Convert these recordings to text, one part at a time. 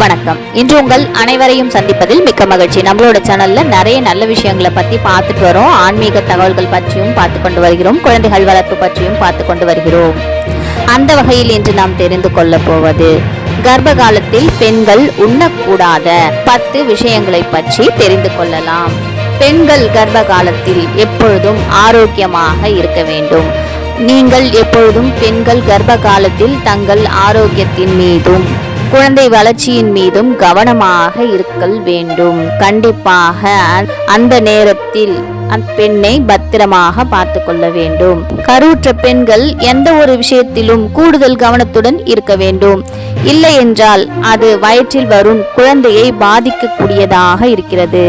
வணக்கம். இன்று உங்கள் அனைவரையும் சந்திப்பதில் மிக்க மகிழ்ச்சி. நம்மளோட சேனல்ல நிறைய நல்ல விஷயங்களை பத்தி பார்த்துட்டு வரோம். ஆன்மீக தகவல்கள் பற்றியும் பார்த்து கொண்டு வருகிறோம். குழந்தைகள் வளர்ப்பு பற்றியும் பார்த்து கொண்டு வருகிறோம். அந்த வகையில் இன்று நாம் தெரிந்து கொள்ள போவது கர்ப்ப காலத்தில் பெண்கள் உண்ணக்கூடாத பத்து விஷயங்களை பற்றி தெரிந்து கொள்ளலாம். பெண்கள் கர்ப்ப காலத்தில் எப்பொழுதும் ஆரோக்கியமாக இருக்க வேண்டும். நீங்கள் எப்பொழுதும் பெண்கள் கர்ப்ப காலத்தில் தங்கள் ஆரோக்கியத்தின் மீதும் குழந்தை வளர்ச்சியின் மீதும் கவனமாக இருக்கல் வேண்டும். கண்டிப்பாக அந்த நேரத்தில் அப்பெண்ணை பத்திரமாக பார்த்து கொள்ள வேண்டும். கருவுற்ற பெண்கள் எந்த ஒரு விஷயத்திலும் கூடுதல் கவனத்துடன் இருக்க வேண்டும். இல்லை என்றால் அது வயிற்றில் வரும் குழந்தையை பாதிக்கக்கூடியதாக இருக்கிறது.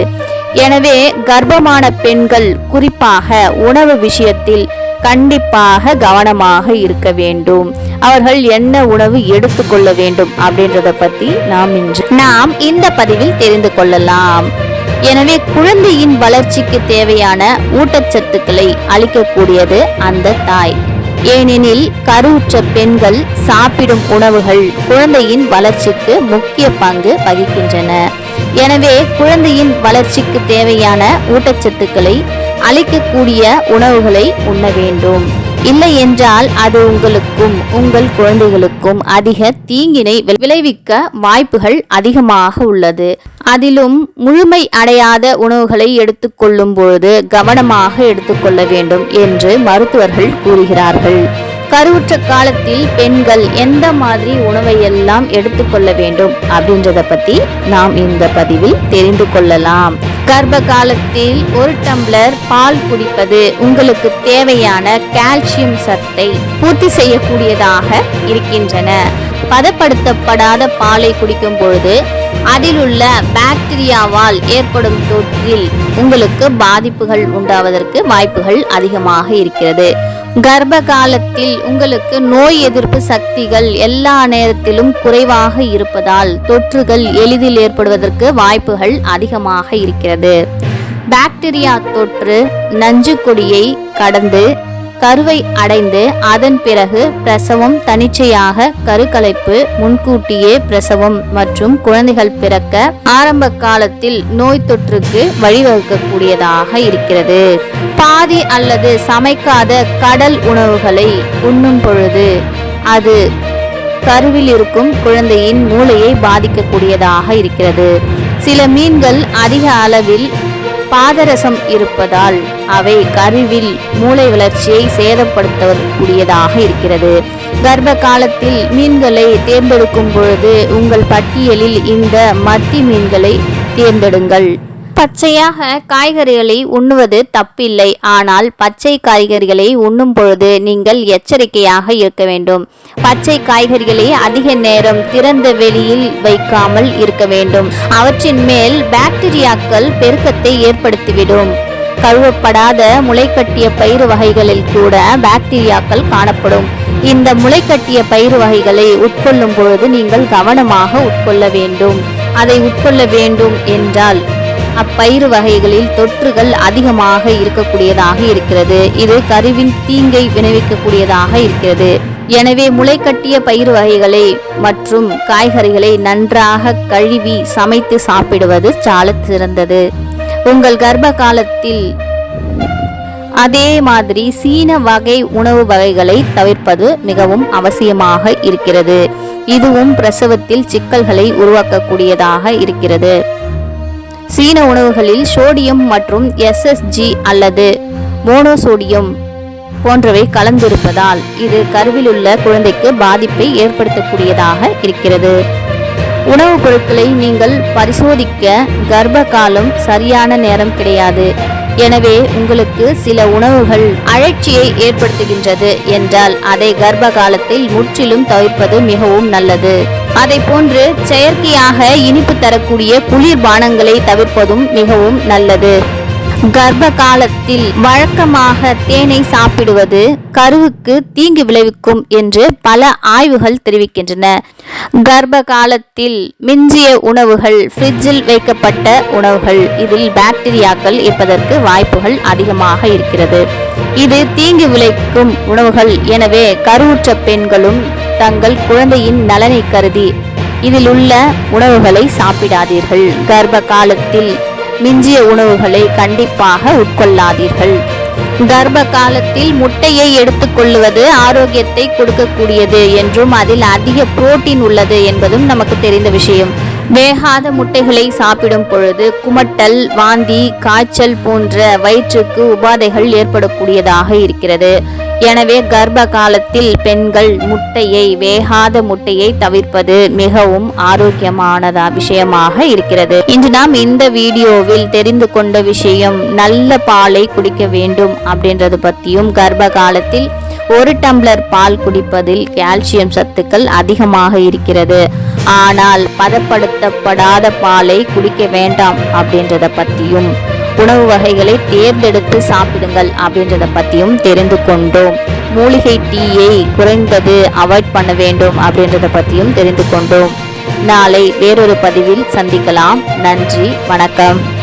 எனவே கர்ப்பமான பெண்கள் குறிப்பாக உணவு விஷயத்தில் கண்டிப்பாக கவனமாக இருக்க வேண்டும். அவர்கள் என்ன உணவு எடுத்துக்கொள்ள வேண்டும் அப்படின்றத பத்தி நாம் இன்று நாம் இந்த பதிவில் தெரிந்து கொள்ளலாம். எனவே குழந்தையின் வளர்ச்சிக்கு தேவையான ஊட்டச்சத்துக்களை அளிக்கக்கூடியது அந்த தாய். ஏனெனில் கருவுற்ற பெண்கள் சாப்பிடும் உணவுகள் குழந்தையின் வளர்ச்சிக்கு முக்கிய பங்கு வகிக்கின்றன. எனவே குழந்தையின் வளர்ச்சிக்கு தேவையான ஊட்டச்சத்துக்களை அளிக்கக்கூடிய உணவுகளை உண்ண வேண்டும். இல்லை என்றால் அது உங்களுக்கும் உங்கள் குழந்தைகளுக்கும் அதிக தீங்கினை வி- விளைவிக்க வாய்ப்புகள் அதிகமாக உள்ளது. அதிலும் முழுமை அடையாத உணவுகளை எடுத்துக்கொள்ளும் பொழுது கவனமாக எடுத்துக்கொள்ள வேண்டும் என்று மருத்துவர்கள் கூறுகிறார்கள். கருவுற்ற காலத்தில் பெண்கள் எந்த மாதிரி உணவை எல்லாம் எடுத்துக்கொள்ள வேண்டும் அப்படின்றத பத்தி நாம் இந்த பதிவில் தெரிந்து கொள்ளலாம். கர்ப்ப காலத்தில் ஒரு டம்ளர் பால் குடிப்பது உங்களுக்கு தேவையான கால்சியம் சத்தை பூர்த்தி செய்யக்கூடியதாக இருக்கின்றன. பதப்படுத்தப்படாத பாலை குடிக்கும் பொழுது அதில் உள்ள பாக்டீரியாவால் ஏற்படும் தொற்றில் உங்களுக்கு பாதிப்புகள் உண்டாவதற்கு வாய்ப்புகள் அதிகமாக இருக்கிறது. கர்ப்ப காலத்தில் உங்களுக்கு நோய் எதிர்ப்பு சக்திகள் எல்லா நேரத்திலும் குறைவாக இருப்பதால் தொற்றுகள் எளிதில் ஏற்படுவதற்கு வாய்ப்புகள் அதிகமாக இருக்கிறது. பாக்டீரியா தொற்று நஞ்சுக்கொடியை கடந்து கருவை அடைந்து அதன் பிறகு பிரசவம் தனிச்சையாக கருக்கலைப்பு முன்கூட்டியே பிரசவம் மற்றும் குழந்தைகள் பிறக்க ஆரம்ப காலத்தில் நோய் தொற்றுக்கு வழிவகுக்கக்கூடியதாக இருக்கிறது. பாதி அல்லது சமைக்காத கடல் உணவுகளை உண்ணும் பொழுது அது கருவில் இருக்கும் குழந்தையின் மூளையை பாதிக்கக்கூடியதாக இருக்கிறது. சில மீன்கள் அதிக அளவில் பாதரசம் இருப்பதால் அவை கருவில் மூளை வளர்ச்சியை சேதப்படுத்தக்கூடியதாக இருக்கிறது. கர்ப்ப காலத்தில் மீன்களை தேர்ந்தெடுக்கும் பொழுது உங்கள் பட்டியலில் இந்த மத்தி மீன்களை தேர்ந்தெடுங்கள். பச்சையாக காய்கறிகளை உண்ணுவது தப்பில்லை. ஆனால் பச்சை காய்கறிகளை உண்ணும் பொழுது நீங்கள் எச்சரிக்கையாக இருக்க வேண்டும். பச்சை காய்கறிகளை அதிக நேரம் திறந்த வெளியில் வைக்காமல் இருக்க வேண்டும். அவற்றின் மேல் பாக்டீரியாக்கள் பெருக்கத்தை ஏற்படுத்திவிடும். கழுவப்படாத முளைக்கட்டிய பயிறு வகைகளில் கூட பாக்டீரியாக்கள் காணப்படும். இந்த முளைக்கட்டிய பயிறு வகைகளை உட்கொள்ளும் பொழுது நீங்கள் கவனமாக உட்கொள்ள வேண்டும். அதை உட்கொள்ள வேண்டும் என்றால் அப்பயிறு வகைகளில் தொற்றுகள் அதிகமாக இருக்கக்கூடியதாக இருக்கிறது. இது கருவின் தீங்கை விளைவிக்கக்கூடியதாக இருக்கிறது. எனவே முளைக்கட்டிய பயிர் வகைகளை மற்றும் காய்கறிகளை நன்றாக கழுவி சமைத்து சாப்பிடுவது சால சிறந்தது. உங்கள் கர்ப்ப காலத்தில் அதே மாதிரி சீன வகை உணவு வகைகளை தவிர்ப்பது மிகவும் அவசியமாக இருக்கிறது. இதுவும் பிரசவத்தில் சிக்கல்களை உருவாக்கக்கூடியதாக இருக்கிறது. சீன உணவுகளில் சோடியம் மற்றும் எஸ்எஸ்ஜி அல்லது மோனோசோடியம் போன்றவை கலந்திருப்பதால் இது கருவில் உள்ள குழந்தைக்கு பாதிப்பை ஏற்படுத்தக்கூடியதாக இருக்கிறது. உணவுப் பொருட்களை நீங்கள் பரிசோதிக்க கர்ப்ப காலம் சரியான நேரம் கிடையாது. எனவே உங்களுக்கு சில உணவுகள் அழற்சியை ஏற்படுத்துகின்றது என்றால் அதை கர்ப்ப காலத்தில் முற்றிலும் தவிர்ப்பது மிகவும் நல்லது. அதை போன்று செயற்கையாக இனிப்பு தரக்கூடிய குளிர் பானங்களை தவிர்ப்பதும் மிகவும் நல்லது. கர்ப்ப காலத்தில் வழக்கமாக தேனை சாப்பிடுவது கருவுக்கு தீங்கு விளைவிக்கும் என்று பல ஆய்வுகள் தெரிவிக்கின்றன. கர்ப்ப காலத்தில் மிஞ்சிய உணவுகள் ஃப்ரிட்ஜில் வைக்கப்பட்ட உணவுகள். இதில் பாக்டீரியாக்கள் இருப்பதற்கு வாய்ப்புகள் அதிகமாக இருக்கிறது. இது தீங்கு விளைக்கும் உணவுகள். எனவே கருவுற்ற பெண்களும் தங்கள் குழந்தையின் நலனை கருதி இதில் உள்ள உணவுகளை சாப்பிடாதீர்கள். கர்ப்ப காலத்தில் மிஞ்சிய உணவுகளை கண்டிப்பாக உட்கொள்ளாதீர்கள். கர்ப்ப காலத்தில் முட்டையை எடுத்துக்கொள்வது ஆரோக்கியத்தை கொடுக்கக்கூடியது என்றும் அதில் அதிக புரோட்டீன் உள்ளது என்பதும் நமக்கு தெரிந்த விஷயம். வேகாத முட்டைகளை சாப்பிடும் பொழுது குமட்டல் வாந்தி காய்ச்சல் போன்ற வயிற்றுக்கு உபாதைகள் ஏற்படக்கூடியதாக இருக்கிறது. எனவே கர்ப்ப காலத்தில் பெண்கள் முட்டையை வேகாத முட்டையை தவிர்ப்பது மிகவும் ஆரோக்கியமானதா விஷயமாக இருக்கிறது. இன்று நாம் இந்த வீடியோவில் தெரிந்து கொண்ட விஷயம் நல்ல பாலை குடிக்க வேண்டும் அப்படின்றது பற்றியும் கர்ப்ப காலத்தில் ஒரு டம்ளர் பால் குடிப்பதில் கால்சியம் சத்துக்கள் அதிகமாக இருக்கிறது. ஆனால் பதப்படுத்தப்படாத பாலை குடிக்க வேண்டாம் அப்படின்றத பற்றியும் உணவு வகைகளை தேர்ந்தெடுத்து சாப்பிடுங்கள் அப்படின்றத பற்றியும் தெரிந்து கொண்டோம். மூலிகை டீயை குறைந்தது அவாய்ட் பண்ண வேண்டும் அப்படின்றத பற்றியும் தெரிந்து கொண்டோம். நாளை வேறொரு பதிவில் சந்திக்கலாம். நன்றி வணக்கம்.